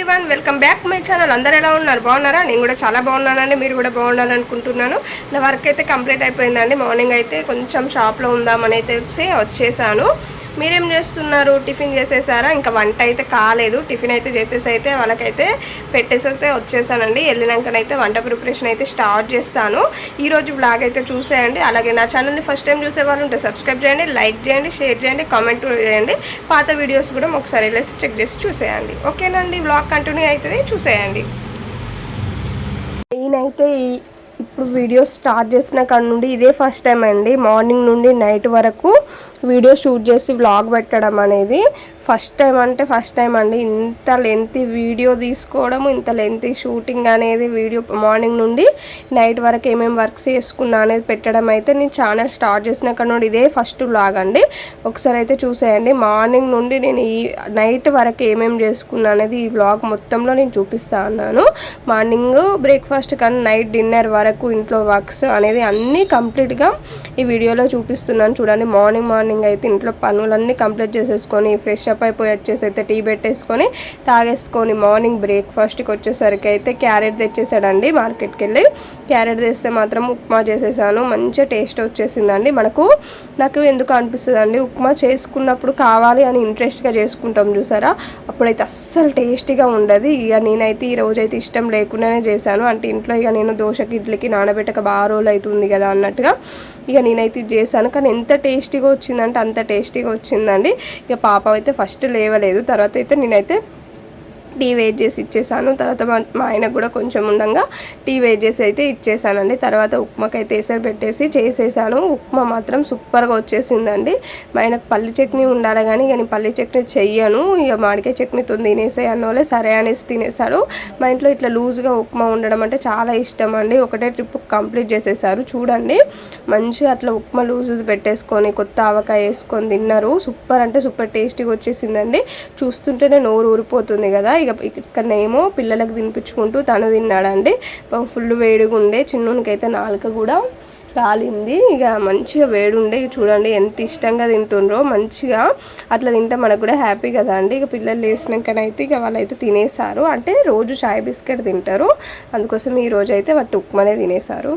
Everyone welcome back my channel. అందరు ఎలా ఉన్నారు? బాగున్నారా? నేను కూడా చాలా బాగున్నానండి. మీరు కూడా బాగుండాలని అనుకుంటున్నాను నా వర్క్ అయితే కంప్లీట్ అయిపోయిందండి. మార్నింగ్ అయితే కొంచెం షాప్లో ఉందామని అయితే వచ్చి వచ్చేసాను. మీరేం చేస్తున్నారు? టిఫిన్ చేసేసారా? ఇంకా వంట అయితే కాలేదు. టిఫిన్ అయితే చేసేసి అయితే వాళ్ళకైతే పెట్టేసి అయితే వచ్చేసానండి. వెళ్ళినాకనైతే వంట ప్రిపరేషన్ అయితే స్టార్ట్ చేస్తాను. ఈరోజు బ్లాగ్ అయితే చూసేయండి. అలాగే నా ఛానల్ని ఫస్ట్ టైం చూసే వాళ్ళు ఉంటే సబ్స్క్రైబ్ చేయండి లైక్ చేయండి షేర్ చేయండి కామెంట్ చేయండి. పాత వీడియోస్ కూడా ఒకసారి వెళ్ళేసి చెక్ చేసి చూసేయండి. ఓకేనండి బ్లాగ్ కంటిన్యూ అవుతుంది. చూసేయండి. నేనైతే ఇప్పుడు వీడియో స్టార్ట్ చేసిన కాడ నుండి ఇదే ఫస్ట్ టైం అండి. మార్నింగ్ నుండి నైట్ వరకు వీడియో షూట్ చేసి వ్లాగ్ పెట్టడం అనేది ఫస్ట్ టైం అంటే ఫస్ట్ టైం అండి. ఇంత లెంత్ వీడియో తీసుకోవడం ఇంత లెంత్ షూటింగ్ అనేది వీడియో మార్నింగ్ నుండి నైట్ వరకు ఏమేమి వర్క్స్ చేసుకున్నా అనేది పెట్టడం అయితే నేను ఛానల్ స్టార్ట్ చేసిన నుండి ఇదే ఫస్ట్ వ్లాగ్ అండి. ఒకసారి అయితే చూసేయండి. మార్నింగ్ నుండి నేను ఈ నైట్ వరకు ఏమేమి చేసుకున్నా అనేది ఈ వ్లాగ్ మొత్తంలో నేను చూపిస్తా అన్నాను. మార్నింగ్ బ్రేక్ఫాస్ట్ కానీ నైట్ డిన్నర్ వరకు ఇంట్లో వర్క్స్ అనేది అన్నీ కంప్లీట్గా ఈ వీడియోలో చూపిస్తున్నాను. చూడండి మార్నింగ్ మార్నింగ్ అయితే ఇంట్లో పనులన్నీ కంప్లీట్ చేసేసుకొని ఫ్రెష్ అప్ అయిపోయి వచ్చేసి అయితే టీ పెట్టేసుకొని తాగేసుకొని మార్నింగ్ బ్రేక్ఫాస్ట్కి వచ్చేసరికి అయితే క్యారెట్ తెచ్చేసాడండి మార్కెట్కి వెళ్ళి క్యారెట్ చేస్తే మాత్రం ఉప్మా చేసేసాను. మంచిగా టేస్ట్ వచ్చేసిందండి. మనకు నాకు ఎందుకు అనిపిస్తుంది అండి ఉప్మా చేసుకున్నప్పుడు కావాలి అని ఇంట్రెస్ట్గా చేసుకుంటాం చూసారా? అప్పుడైతే అస్సలు టేస్టీగా ఉండదు. ఇక నేనైతే ఈ రోజైతే ఇష్టం లేకుండానే చేశాను. అంటే ఇంట్లో ఇక నేను దోశకి ఇడ్లీకి నానబెట్టక బాగా రోజులు అవుతుంది కదా అన్నట్టుగా ఇక నేనైతే ఇది చేశాను. కానీ ఎంత టేస్టీగా వచ్చిందంటే అంత టేస్టీగా వచ్చిందండి. ఇక పాప అయితే ఫస్ట్ లేవలేదు. తర్వాత అయితే నేనైతే టీ వెయిట్ చేసి ఇచ్చేసాను. తర్వాత మా మా ఆయనకు కూడా కొంచెం ఉండగా టీ వెయిట్ చేసి అయితే ఇచ్చేసానండి. తర్వాత ఉప్మాకి అయితే ఎసరు పెట్టేసి చేసేసాను. ఉప్మా మాత్రం సూపర్గా వచ్చేసిందండి. మా ఆయనకు పల్లి చట్నీ ఉండాలి కానీ ఇక నేను పల్లి చట్నీ చెయ్యను. ఇక మాడికాయ చట్నీతో తినేసే అన్నోలే సరే అనేసి తినేసాడు మా ఇంట్లో ఇట్లా లూజ్గా ఉప్మా ఉండడం అంటే చాలా ఇష్టం అండి. ఒకటే ట్రిప్ కంప్లీట్ చేసేసారు. చూడండి. మంచిగా అట్లా ఉప్మా లూజ్ పెట్టేసుకొని కొత్త ఆవకాయ వేసుకొని తిన్నారు. సూపర్ అంటే సూపర్ టేస్టీగా వచ్చేసిందండి. చూస్తుంటేనే నోరు ఊరిపోతుంది కదా. ఇక ఇక్కడనేమో పిల్లలకు తినిపించుకుంటూ తను తిన్నాడండి. ఫుల్ వేడిగా ఉండే చిన్నకైతే నాలుక కూడా కాలింది. ఇక మంచిగా వేడి ఉండే ఇక చూడండి ఎంత ఇష్టంగా తింటుండ్రో మంచిగా అట్లా తింటే మనకు కూడా హ్యాపీ కదా అండి. ఇక పిల్లలు లేచినాకనైతే ఇక వాళ్ళైతే తినేసారు. అంటే రోజు చాయ్ బిస్కెట్ తింటారు. అందుకోసం ఈ రోజు అయితే వాటి ఉప్మానే తినేసారు.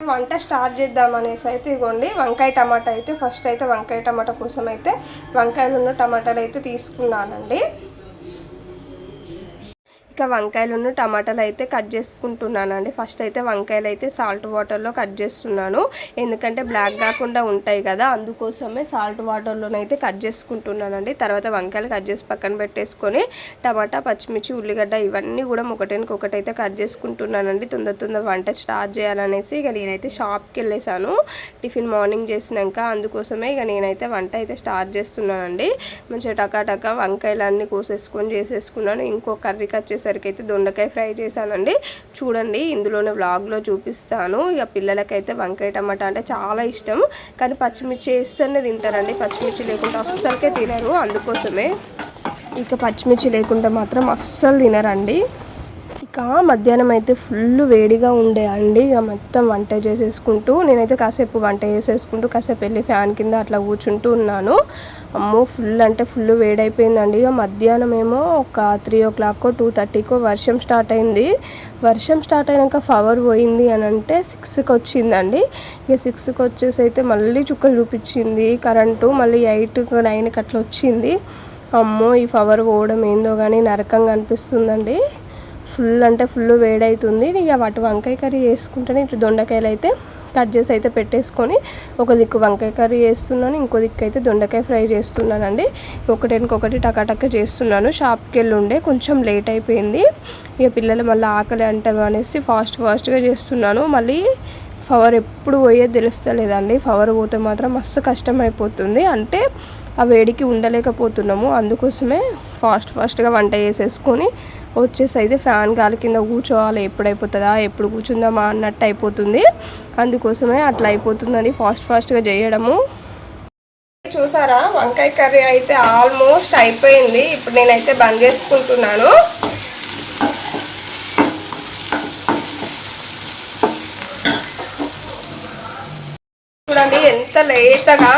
వంట స్టార్ట్ చేద్దాం అనేసి అయితే ఇగోండి. వంకాయ టమాటా అయితే ఫస్ట్ అయితే వంకాయ టమాటా కోసం అయితే వంకాయలు ఉన్న టమాటాలు అయితే తీసుకున్నానండి. ఇక వంకాయలను టమాటాలు అయితే కట్ చేసుకుంటున్నానండి. ఫస్ట్ అయితే వంకాయలు అయితే సాల్ట్ వాటర్లో కట్ చేస్తున్నాను. ఎందుకంటే బ్లాక్ కాకుండా ఉంటాయి కదా అందుకోసమే సాల్ట్ వాటర్లోనైతే కట్ చేసుకుంటున్నానండి. తర్వాత వంకాయలు కట్ చేసి పక్కన పెట్టేసుకొని టమాటా పచ్చిమిర్చి ఉల్లిగడ్డ ఇవన్నీ కూడా ఒకటికి ఒకటైతే కట్ చేసుకుంటున్నానండి. తొందర తొందర వంట స్టార్ట్ చేయాలనేసి ఇక నేనైతే షాప్కి వెళ్ళేసాను టిఫిన్ మార్నింగ్ చేసినాక అందుకోసమే ఇక నేనైతే వంట అయితే స్టార్ట్ చేస్తున్నానండి. మంచిగా టకా టకా వంకాయలు అన్నీ కోసేసుకొని చేసేసుకున్నాను. ఇంకో కర్రీకి వచ్చేసరికి అయితే దొండకాయ ఫ్రై చేశానండి. చూడండి ఇందులోనే వ్లాగ్లో చూపిస్తాను. ఇక పిల్లలకైతే వంకాయ టమాటా అంటే చాలా ఇష్టం. కానీ పచ్చిమిర్చి వేస్తేనే తింటారండి. పచ్చిమిర్చి లేకుండా అస్సలకే తినరు. అందుకోసమే ఇక పచ్చిమిర్చి లేకుండా మాత్రం అస్సలు తినరండి. ఇంకా మధ్యాహ్నం అయితే ఫుల్ వేడిగా ఉండే అండి. ఇక మొత్తం వంట చేసేసుకుంటూ నేనైతే కాసేపు వంట చేసేసుకుంటూ కాసేపు వెళ్ళి ఫ్యాన్ కింద అట్లా కూర్చుంటూ ఉన్నాను. అమ్మో ఫుల్ అంటే ఫుల్ వేడైపోయిందండి. ఇక మధ్యాహ్నం ఏమో ఒక త్రీ ఓ క్లాక్కో టూ థర్టీకో వర్షం స్టార్ట్ అయింది. వర్షం స్టార్ట్ అయినాక పవర్ పోయింది అని అంటే సిక్స్కి వచ్చిందండి. ఇక సిక్స్కి వచ్చేసి అయితే మళ్ళీ చుక్కలు చూపించింది కరెంటు మళ్ళీ ఎయిట్ నైన్కి అట్లా వచ్చింది. అమ్మో ఈ పవర్ పోవడం ఏందో కానీ నరకంగా అనిపిస్తుందండి. ఫుల్ అంటే ఫుల్ వేడవుతుంది ఇక అటు వంకాయ కర్రీ వేసుకుంటేనే ఇటు దొండకాయలు అయితే కట్ చేసి అయితే పెట్టేసుకొని ఒక దిక్కు వంకాయ కర్రీ చేస్తున్నాను ఇంకో దిక్కు అయితే దొండకాయ ఫ్రై చేస్తున్నానండి. ఒకటికొకటి టకాటక్క చేస్తున్నాను. షాప్కి వెళ్ళి ఉండే కొంచెం లేట్ అయిపోయింది. ఇక పిల్లలు మళ్ళీ ఆకలి అంటారు అనేసి ఫాస్ట్ ఫాస్ట్గా చేస్తున్నాను. మళ్ళీ పవర్ ఎప్పుడు పోయేది తెలుస్తలేదండి. పవర్ పోతే మాత్రం మస్తు కష్టం అయిపోతుంది అంటే ఆ వేడికి ఉండలేకపోతున్నాము. అందుకోసమే ఫాస్ట్ ఫాస్ట్గా వంట చేసేసుకొని వచ్చేసి అయితే ఫ్యాన్ గాలి కింద కూర్చోవాలి ఎప్పుడు అయిపోతుందా ఎప్పుడు కూర్చుందామా అన్నట్టు అయిపోతుంది. అందుకోసమే అట్లా అయిపోతుందని ఫాస్ట్ ఫాస్ట్గా చేయడము. చూసారా? వంకాయ కర్రీ అయితే ఆల్మోస్ట్ అయిపోయింది. ఇప్పుడు నేనైతే బంద్ చేసుకుంటున్నాను. చూడండి ఎంత లేతగా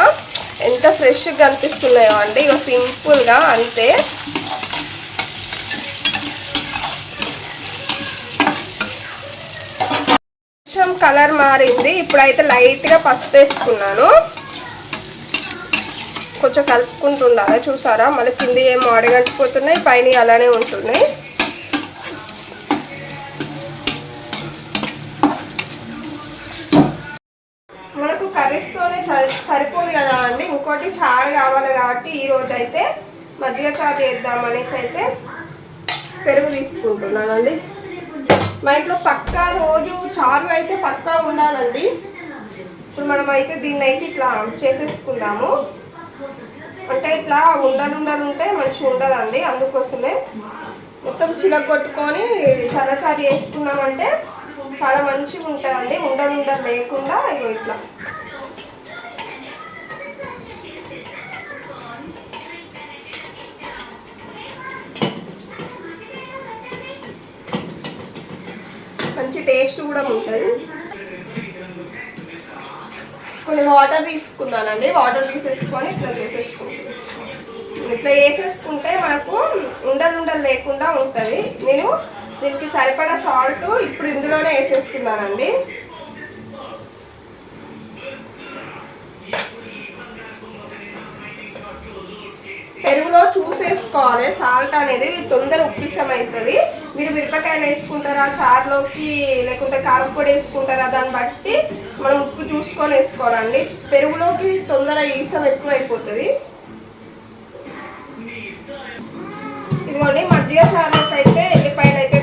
ఎంత ఫ్రెష్గా కనిపిస్తున్నాయో అండి ఇక సింపుల్గా అంతే. కొంచెం కలర్ మారింది. ఇప్పుడైతే లైట్గా పసుపు వేసుకున్నాను. కొంచెం కలుపుకుంటుండాలి చూసారా? మళ్ళీ కింద ఏమో ఆడగట్టుకుపోతున్నాయి పైన అలానే ఉంటున్నాయి. ఇంకోటి చారు కావాలి కాబట్టి ఈ రోజు అయితే మజ్జిగ చారు చేద్దాం అనేసి అయితే పెరుగు తీసుకుంటున్నానండి. మా ఇంట్లో పక్కా రోజు చారు అయితే పక్కా ఉండాలండి. ఇప్పుడు మనం అయితే దీన్ని అయితే ఇట్లా చేసేసుకుందాము. అంటే ఇట్లా ఉండలు ఉండలు ఉంటే మంచిగా ఉండదండి అందుకోసమే మొత్తం చిలగొట్టుకొని చల్లచారు చేసుకున్నామంటే చాలా మంచిగా ఉంటుందండి ఉండలు ఉండలు లేకుండా ఇగో ఇట్లా. కూడా ఉంటుంది కొన్ని వాటర్ తీసుకున్నానండి. వాటర్ తీసేసుకొని ఇట్లా చేసేసుకుంటాను. ఇట్లా వేసేసుకుంటే మనకు ఉండలు ఉండలు లేకుండా ఉంటుంది. నేను దీనికి సరిపడా సాల్ట్ ఇప్పుడు ఇందులోనే వేసేస్తున్నానండి. సాల్ట్ అనేది తొందర ఉప్పిసం అవుతుంది మీరు మిరపకాయలు వేసుకుంటారా చారులోకి లేకుంటే కారపొడి వేసుకుంటారా దాన్ని బట్టి మనం ఉప్పు చూసుకొని వేసుకోవాలండి. పెరుగులోకి తొందర ఈసం ఎక్కువ అయిపోతుంది ఇదిగోండి మధ్య చారులోకి అయితే ఎల్లిపాయలు అయితే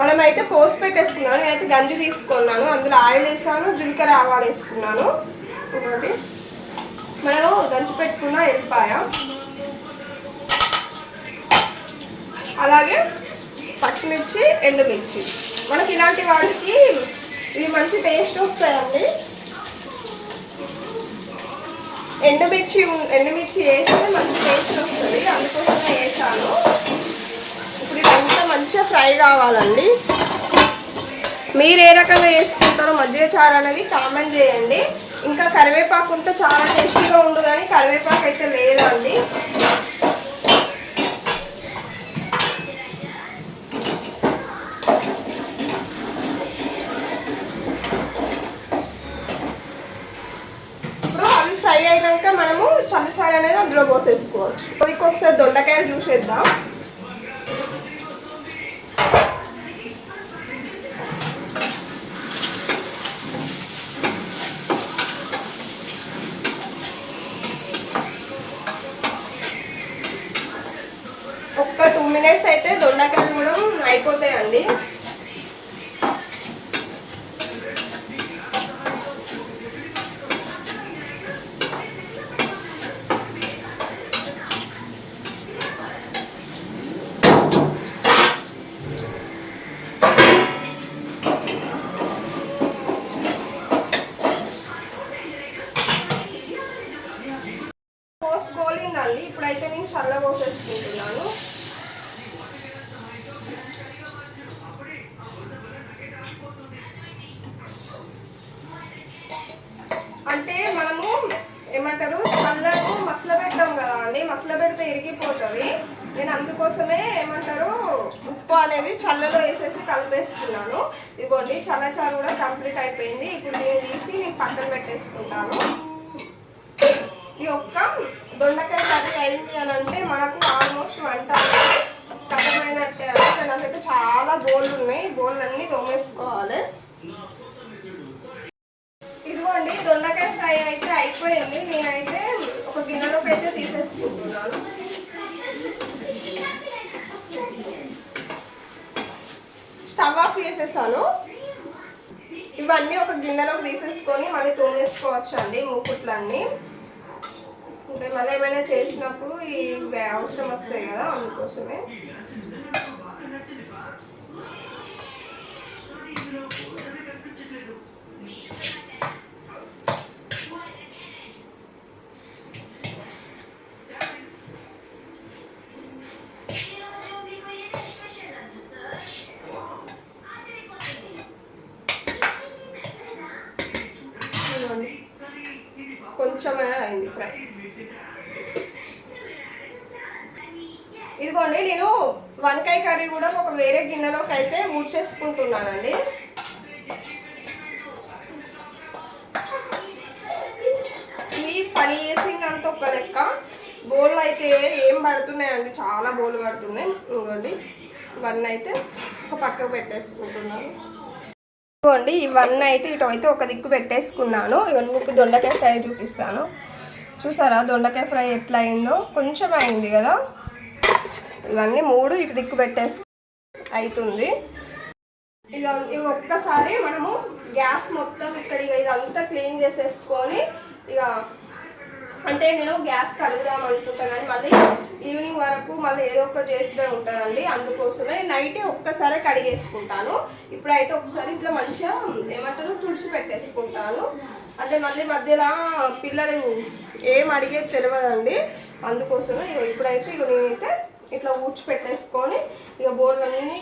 మనం అయితే పోసి పెట్టేసుకున్నాను. నేనైతే గంజి తీసుకున్నాను. అందులో ఆయిల్ వేసాను జీలకర్ర ఆవాలు వేసుకున్నాను. ఇంకోటి మనము దంచి పెట్టుకున్న ఎల్లిపాయ. అలాగే పచ్చిమిర్చి ఎండుమిర్చి. మనకి ఇలాంటి వాటికి ఇవి మంచి టేస్ట్ వస్తాయండి. ఎండుమిర్చి ఎండుమిర్చి వేస్తే మంచి టేస్ట్ వస్తుంది అందుకోసమే వేసాను ఇప్పుడు ఇదంతా మంచిగా ఫ్రై కావాలండి. మీరు ఏ రకంగా వేసుకుంటారో మజ్జిగ చారు అనేది కామెంట్ చేయండి. ఇంకా కరివేపాకు ఉంటే చాలా టేస్టీగా ఉండు కానీ కరివేపాకు అయితే లేదండి. ఇప్పుడు అవి ఫ్రై అయినాక మనము చల్లచారు అనేది అందులో పోసేసుకోవచ్చు. ఇంకొకసారి దొండకాయలు చూసేద్దాం ఒక్క టూ మినిట్స్ అయితే దొండకాయలు కూడా అయిపోతాయండి పోసుకోలేదండి ఇప్పుడైతే నేను చల్ల పోసేసుకుంటున్నాను అంటే మనము ఏమంటారు చల్లను మసల పెట్టాం కదా అండి పెడితే ఇరిగిపోతుంది. నేను అందుకోసమే ఏమంటారు ఉప్పు అనేది చల్లలో వేసేసి కలిపేసుకున్నాను. ఇదిగోండి చల్లచారు కూడా కంప్లీట్ అయిపోయింది. ఇప్పుడు నేను తీసి నేను పక్కన పెట్టేసుకుంటాను. ఈ ఒక్క దొండకాయ కర్రీ అయింది అని అంటే మనకు ఆల్మోస్ట్ వంట కథమైనట్టే అంటే నాకైతే చాలా బోళ్ళు ఉన్నాయి. బోళ్ళు అన్నీ తోమేసుకోవాలి ఇదిగోండి దొండకాయ ఫ్రై అయితే అయిపోయింది. నేనైతే ఒక గిన్నెలోకి అయితే తీసేసుకుంటున్నాను. స్టవ్ ఆఫ్ చేసేసాను. ఇవన్నీ ఒక గిన్నెలోకి తీసేసుకొని మళ్ళీ తోమేసుకోవచ్చు అండి మూకుట్లన్నీ. ఇంకా మళ్ళీ ఏమైనా చేసినప్పుడు ఇవి అవసరం వస్తాయి కదా అందుకోసమే ఇదిగోండి. కొంచెమే అయింది ఫ్రై ఇదిగోండి నేను వంకాయ కర్రీ కూడా ఒక వేరే గిన్నెలోకి అయితే ఊడ్చేసుకుంటున్నానండి ఈ పని చేసిందంత ఒక లెక్క. బోళ్ళు అయితే ఏం పడుతున్నాయండి? చాలా బోళ్ళు పడుతున్నాయి. ఇంకోండి ఇవన్నీ అయితే ఒక పక్కకు పెట్టేసుకుంటున్నాను. ఇదిగోండి ఇవన్నీ అయితే ఇటు అయితే ఒక దిక్కు పెట్టేసుకున్నాను. ఇవన్నీ మీకు దొండకాయ ఫ్రై చూపిస్తాను. చూసారా? దొండకాయ ఫ్రై ఎట్లా అయిందో కొంచెం అయింది కదా? ఇవన్నీ మూడు ఇటు దిక్కు పెట్టేసి అవుతుంది. ఇలా ఇవి ఒక్కసారి మనము గ్యాస్ మొత్తం ఇక్కడ ఇక ఇదంతా క్లీన్ చేసేసుకొని ఇక అంటే నేను గ్యాస్ కడుగుదాం అనుకుంటా కానీ మళ్ళీ ఈవినింగ్ వరకు మళ్ళీ ఏదో ఒక చేసిపోయి ఉంటుందండి. అందుకోసమే నైట్ ఒక్కసారి కడిగేసుకుంటాను. ఇప్పుడైతే ఒకసారి ఇట్లా మంచిగా ఏమంటారు తుడిచి పెట్టేసుకుంటాను. అంటే మళ్ళీ మధ్యలో పిల్లలు ఏం అడిగేది తెలియదండి అందుకోసమే ఇప్పుడైతే ఇక నేనైతే ఇట్లా ఊడ్చి పెట్టేసుకొని ఇక బోర్లన్నీ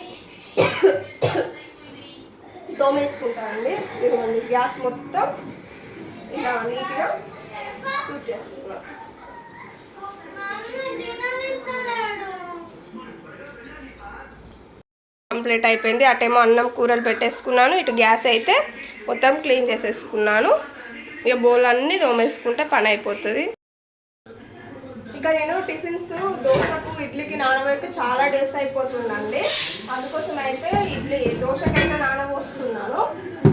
తోమేసుకుంటానండి. ఇదిగోండి గ్యాస్ మొత్తం ఇలా నీట్గా యూజ్ చేసుకుంటున్నాను. కంప్లీట్ అయిపోయింది. అటేమో అన్నం కూరలు పెట్టేసుకున్నాను. ఇటు గ్యాస్ అయితే మొత్తం క్లీన్ చేసేసుకున్నాను. ఇక బౌల్ అన్నీ తోమేసుకుంటే పని అయిపోతుంది. ఇంకా నేను టిఫిన్స్ దోశకు ఇడ్లీకి నానబెడితే చాలా డేస్ అయిపోతుందండి. అందుకోసం అయితే ఇడ్లీ దోశకైనా నానబోస్తున్నాను.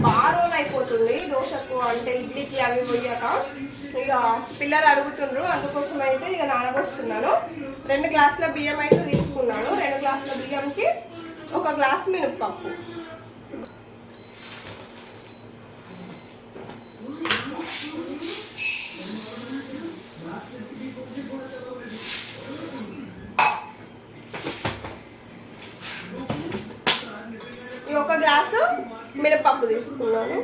బాగా రోజులు అయిపోతుంది దోశకు అంటే ఇడ్లీకి అవి పోయాక. ఇక పిల్లలు అడుగుతుండ్రు అందుకోసం అయితే ఇక నానబోస్తున్నాను. రెండు గ్లాసుల బియ్యం అయితే తీసుకున్నాను. రెండు గ్లాసుల బియ్యంకి ఒక గ్లాస్ మినప్పప్పు ఈ ఒక గ్లాసు మినపప్పు తీసుకున్నాను.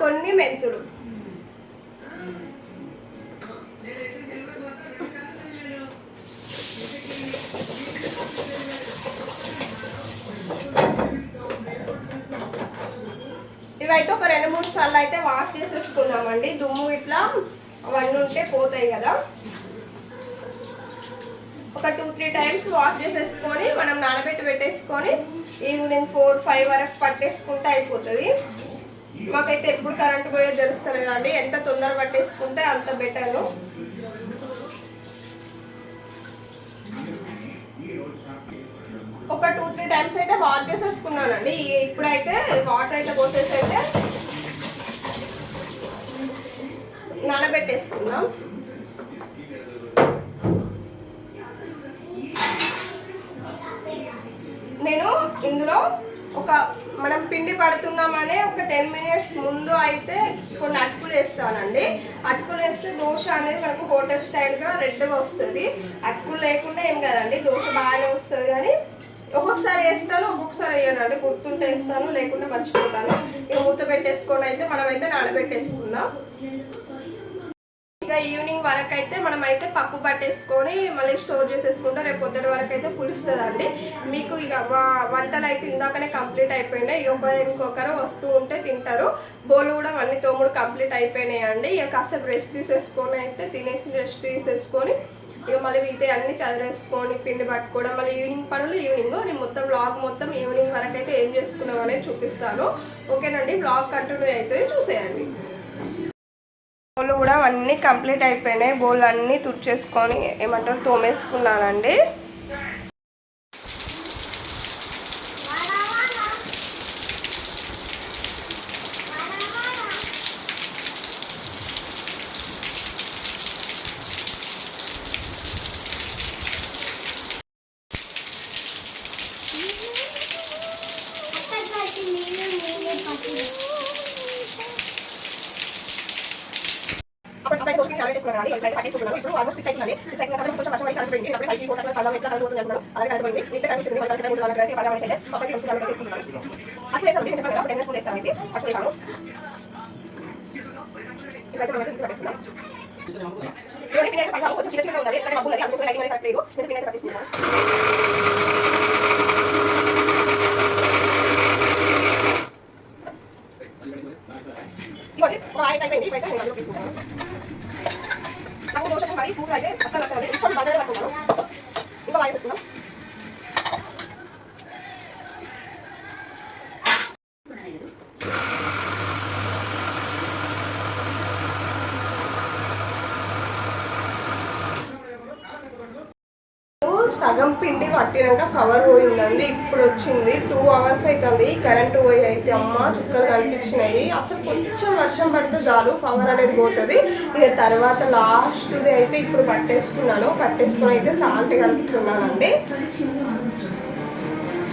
కొన్ని మెంతులు. ఇవైతే ఒక రెండు మూడు సార్లు అయితే వాష్ చేసేసుకున్నామండి. దుమ్ము ఇట్లా అవన్నీ ఉంటే పోతాయి కదా. ఒక టూ త్రీ టైమ్స్ వాష్ చేసేసుకొని మనం నానబెట్టి పెట్టేసుకొని ఈవినింగ్ ఫోర్ ఫైవ్ వరకు పట్టేసుకుంటే అయిపోతుంది. మాకైతే ఎప్పుడు కరెంట్ పోయేది తెలుస్తలేదు అండి ఎంత తొందర పట్టేసుకుంటే అంత బెటర్ ఒక టూ త్రీ టైమ్స్ అయితే వాష్ చేసేసుకున్నానండి. అండి ఇప్పుడైతే వాటర్ అయితే పోసేసి అయితే నానబెట్టేసుకుందాం. నేను ఇందులో ఒక మనం పిండి పడుతున్నామనే ఒక టెన్ మినిట్స్ ముందు అయితే కొన్ని అటుకులు వేస్తానండి. అటుకులు వేస్తే దోశ అనేది మనకు హోటల్ స్టైల్గా రెడ్గా వస్తుంది. అటుకులు లేకుండా ఏం కదండి దోశ బాగానే వస్తుంది కానీ ఒక్కొక్కసారి వేస్తాను ఒక్కొక్కసారి వేయను గుర్తుంటే వేస్తాను లేకుంటే మర్చిపోతాను. ఇక మూత పెట్టేసుకొని అయితే మనమైతే నానబెట్టేసుకుందాం. ఇక ఈవినింగ్ వరకు అయితే మనం అయితే పప్పు పట్టేసుకొని మళ్ళీ స్టోర్ చేసేసుకుంటాం రేపు పొద్దున వరకు అయితే పులుస్తుందండి. మీకు ఇక మా- వంటలు అయితే ఇందాకనే కంప్లీట్ అయిపోయినాయి. ఒకరు ఇంకొకరు వస్తూ ఉంటే తింటారు. బోలు కూడా అన్ని తోముడు కంప్లీట్ అయిపోయినాయి అండి ఇక కాసేపు రెస్ట్ తీసేసుకొని అయితే తినేసి రెస్ట్ తీసేసుకొని ఇక మళ్ళీ మిగతా అన్ని చదివేసుకొని పిండి పట్టుకోవడం మళ్ళీ ఈవినింగ్ పనులు ఈవినింగ్. నేను మొత్తం బ్లాగ్ మొత్తం ఈవినింగ్ వరకు అయితే ఏం చేసుకున్నాం అనేది చూపిస్తాను. ఓకేనండి? బ్లాగ్ కంటిన్యూ అవుతుంది చూసేయండి. అన్నీ కంప్లీట్ అయిపోయినాయి. బౌల్ అన్నీ తుడిచేసుకొని ఏమంటారు తోమేసుకున్నానండి అప్పుడు అప్పుడు దోశకి చాలా వేసుకున్నాను అండి అయితే పట్టేసుకున్నాను ఇప్పుడు ఆల్మోస్ట్ సిక్స్ అవుతుంది సిక్స్ అయిన కొంచెం వర్షం పడి కరెంట్ పోయింది అప్పుడు ఫైవ్ ఫోర్ పడదాం ఎట్లా కరెంట్ పోతుంది అనుకున్నాను అలాగే కరెంట్ పోయింది మీకు కరెంట్ వచ్చింది వాళ్ళకి మూడు పోతుంది పడదాం అయితే అప్పటికి వచ్చి కరెంట్ తీసుకున్నాను అట్లా వేసాను చెప్పాను టెన్ మినిట్స్ వేస్తాను అట్లా వేసాను ఇప్పుడైతే మనం పట్టేసుకున్నాం కొంచెం చిన్న చిన్నగా ఎక్కడ అందుకోసం లైటింగ్ అనేది పట్టేసుకున్నాను నాకు స్మూత్ అయితే అసలు బజార్ పట్టుకున్నాను. ఇంకా వాయిస్తున్నాం వస్తుందా పిండి పట్టినాక ఫవర్ పోయిందండి. ఇప్పుడు వచ్చింది. టూ అవర్స్ అవుతుంది కరెంటు పోయి అయితే అమ్మ చుక్కలు కనిపించినాయి. అసలు కొంచెం వర్షం పడితే చాలు పవర్ అనేది పోతుంది. ఇక తర్వాత లాస్ట్ది అయితే ఇప్పుడు పట్టేసుకున్నాను. పట్టేసుకుని అయితే సాల్ట్ కలుపుతున్నానండి.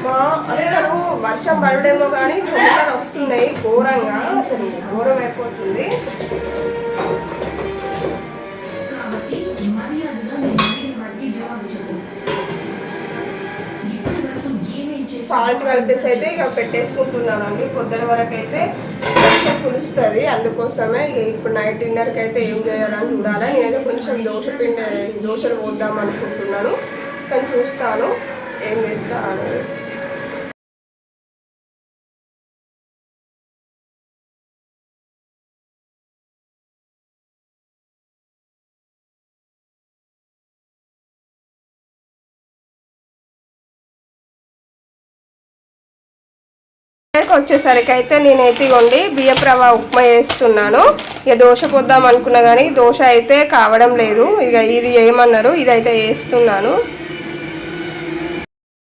మా అసలు వర్షం పడడేమో కానీ చెమటలు వస్తున్నాయి ఘోరంగా. అసలు ఘోరం అయిపోతుంది. సాల్ట్ కలిపేసి అయితే ఇక పెట్టేసుకుంటున్నానండి. పొద్దున వరకు అయితే కొంచెం పులుస్తుంది. అందుకోసమే ఇప్పుడు నైట్ డిన్నర్కి అయితే ఏం చేయాలని చూడాలి. నేనైతే కొంచెం దోశ పిండి దోశలు పోద్దాం అనుకుంటున్నాను. కానీ చూస్తాను ఏం చేస్తా అనేది ఇక్కడికి వచ్చేసరికి అయితే నేనైతే ఇవ్వండి బియ్యపు రవ్వ ఉప్మా వేస్తున్నాను ఇక దోశ పోద్దాం అనుకున్నా కానీ దోశ అయితే కావడం లేదు. ఇక ఇది ఏమన్నారు? ఇదైతే వేస్తున్నాను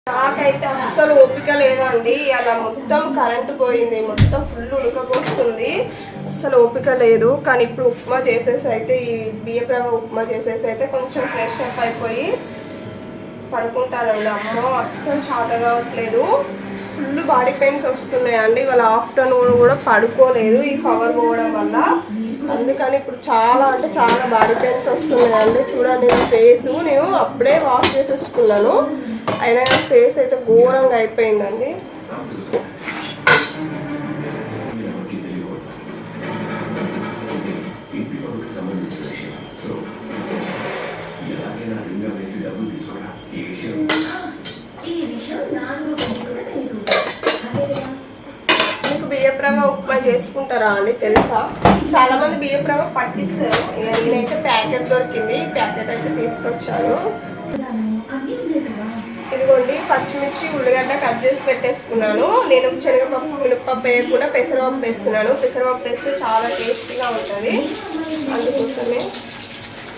నాకైతే అస్సలు ఓపిక లేదండి. అలా మొత్తం కరెంటు పోయింది. మొత్తం ఫుల్ ఉడకపోస్తుంది. అస్సలు ఓపిక లేదు. కానీ ఇప్పుడు ఉప్మా చేసేసి అయితే ఈ బియ్యపు రవ్వ ఉప్మా చేసేసి అయితే కొంచెం ఫ్రెష్ అప్ అయిపోయి పడుకుంటానండి. అమ్మో అస్సలు చాత కావట్లేదు ఫుల్ బాడీ పెయిన్స్ వస్తున్నాయండి. ఇవాళ ఆఫ్టర్నూన్ కూడా పడుకోలేదు ఈ పవర్ పోవడం వల్ల. అందుకని ఇప్పుడు చాలా అంటే చాలా బాడీ పెయిన్స్ వస్తున్నాయండి. చూడండి నా ఫేస్. నేను అప్పుడే వాష్ చేసేసుకున్నాను. అయినా నా ఫేస్ అయితే ఘోరంగా అయిపోయిందండి. బియ్యప్రవ ఉప్మా చేసుకుంటారా అండి తెలుసా? చాలా మంది బియ్యప్రవ పట్టిస్తారు. ఇక నేనైతే ప్యాకెట్ దొరికింది. ప్యాకెట్ అయితే తీసుకొచ్చాను. ఇదిగోండి పచ్చిమిర్చి ఉల్లిగడ్డ కట్ చేసి పెట్టేసుకున్నాను. నేను శనగపప్పు మినపప్పు వేయకుండా పెసరపప్పు వేస్తున్నాను. పెసరపప్పు వేస్తే చాలా టేస్టీగా ఉంటుంది. అందుకోసమే.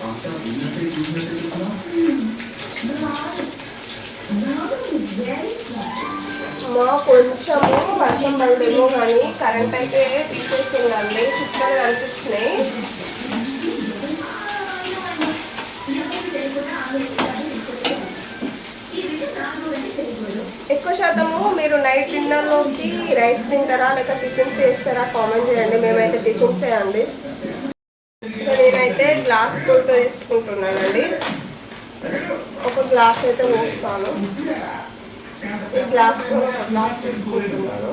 అంతా విన్నట్టే కొంచెము వర్షం పడేమో కానీ కరెంట్ అయితే తీసేసిందండి చుక్కలు కనిపించినాయి ఎక్కువ శాతము మీరు నైట్ డిన్నర్లోకి రైస్ తింటారా లేక టిఫిన్స్ చేస్తారా? కామెంట్ చేయండి. మేమైతే టిఫిన్స్ చేయండి నేనైతే గ్లాస్ పూలతో తీసుకుంటున్నానండి. ఒక గ్లాస్ అయితే పోస్తాను. ఈ గ్లాస్తో ఒక తీసుకుంటున్నాను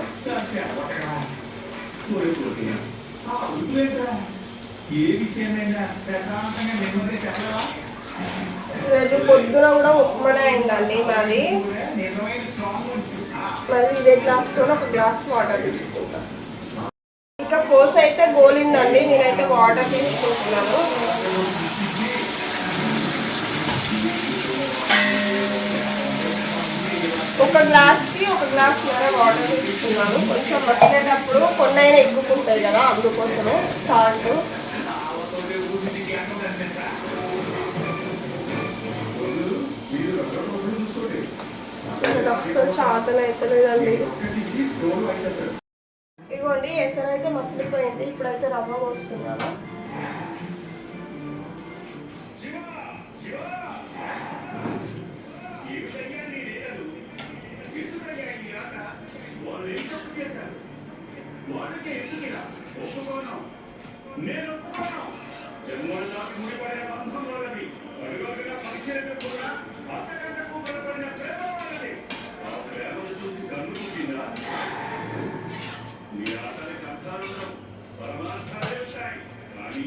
ఏ విషయమైనా ప్రశాంతంగా నెమ్మది చెప్పవా ఈరోజు పొద్దున కూడా ఉప్మానే అయిందండి మాది. మరి ఇదే గ్లాస్తో ఒక గ్లాస్ వాటర్ తీసుకుంటాను ఇంకా కోస్ అయితే గోలిందండి నేనైతే వాటర్ తీసుకుంటున్నాను. ఒక గ్లాస్కి ఒక గ్లాస్ మేర వాటర్ తీసుకున్నాను. కొంచెం మసిలేటప్పుడు కొన్ని అయినా ఎక్కుకుంటాయి కదా అందుకోసము సాల్ట్. అసలు అస్సలు చాతన అవుతలేదండి ఇదిగోండి ఎసరైతే అయితే మసిలిపోయింది. ఇప్పుడైతే రవ్వ పోస్తున్నాను.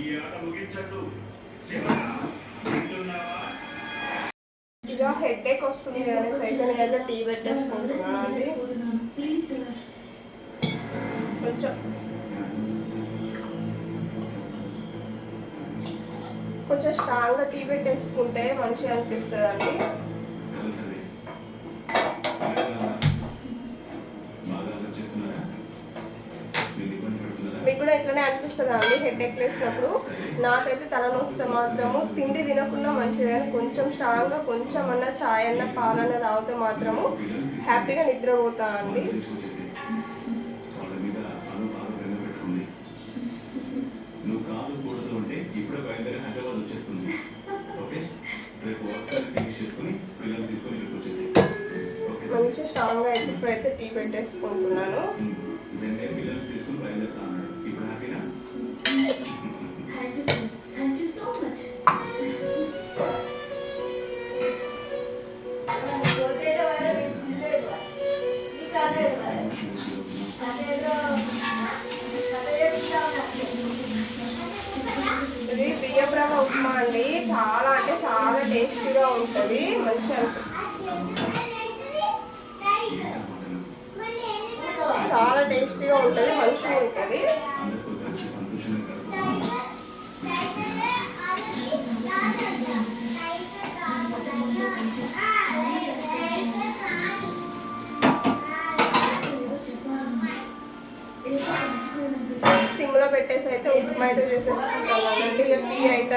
కానీ ఈ ఆట ముగించద్దు శివ వింటున్నావా? ఇక హెడ్ ఏక్ వస్తుంది అనేసి అయితే టీ పెట్టేసుకుంటున్నాను అండి కొంచెం. కొంచెం స్ట్రాంగ్గా టీ పెట్టేసుకుంటే మంచిగా అనిపిస్తుంది అండి అనిపిస్తుంది అండి? హెడ్ ఎక్ వేసినప్పుడు నాకైతే తలనొస్తే మాత్రము తిండి తినకుండా మంచిది కానీ కొంచెం స్ట్రాంగ్గా కొంచెం అన్న చాయ్ అన్న పాలన్న తాగితే మాత్రము హ్యాపీగా నిద్రపోతా అండి. మంచి స్ట్రాంగ్గా అయితే ఇప్పుడైతే టీ పెట్టేసుకుంటున్నాను. página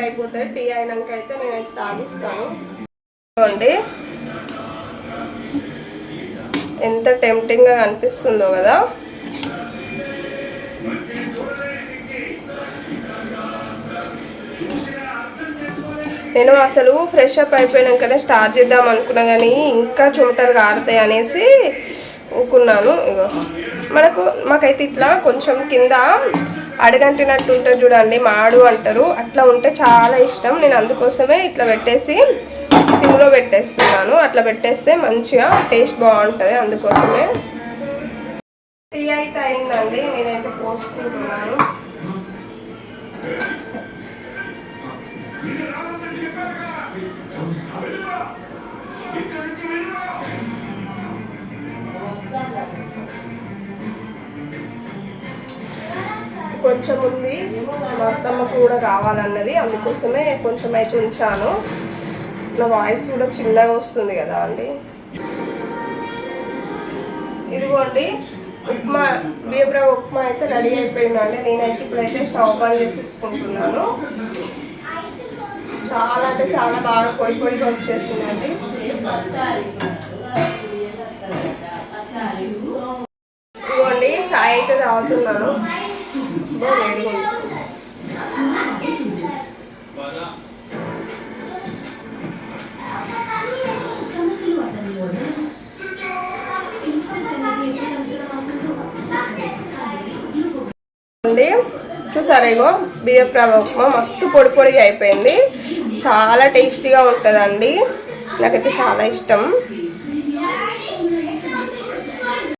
అయిపోతుంది టీ అయినాక అయితే నేనైతే తాగిస్తాను. చూడండి. ఎంత టెంప్టింగ్గా కనిపిస్తుందో కదా. నేను అసలు ఫ్రెష్ అప్ అయిపోయినాకనే స్టార్ట్ చేద్దాం అనుకున్నా కానీ ఇంకా చెమటలు కారుతాయి అనేసి ఊకున్నాను. ఇగో. మనకు మాకైతే ఇట్లా కొంచెం కింద అడగంటినట్టు ఉంటుంది చూడండి మాడు అంటారు. అట్లా ఉంటే చాలా ఇష్టం. నేను అందుకోసమే ఇట్లా పెట్టేసి సిమ్లో పెట్టేస్తున్నాను. అట్లా పెట్టేస్తే మంచిగా టేస్ట్ బాగుంటుంది అందుకోసమే. టీ అయితే అయిందండి. నేనైతే పోసుకుంటున్నాను కూడా కావాలన్నది అందుకోసమే కొంచెం అయితే ఉంచాను. నా వాయిస్ కూడా చిన్నగా వస్తుంది కదా అండి. ఇదిగోండి ఉప్మా బియ్యబ్రా ఉప్మా అయితే రెడీ అయిపోయిందండి. నేనైతే ఇప్పుడైతే స్టవ్ ఆన్ చేసేసుకుంటున్నాను. చాలా అంటే చాలా బాగా పొడి పొడిగా వచ్చేసిందండి. ఇదిగోండి చాయ్ అయితే తాగుతున్నాను. రెడీ వేడిగా అండి చూసారా ఇగో బియ్యపు రవ్వ ఉప్మా మస్తు పొడి పొడిగా అయిపోయింది. చాలా టేస్టీగా ఉంటుందండి. నాకైతే చాలా ఇష్టం.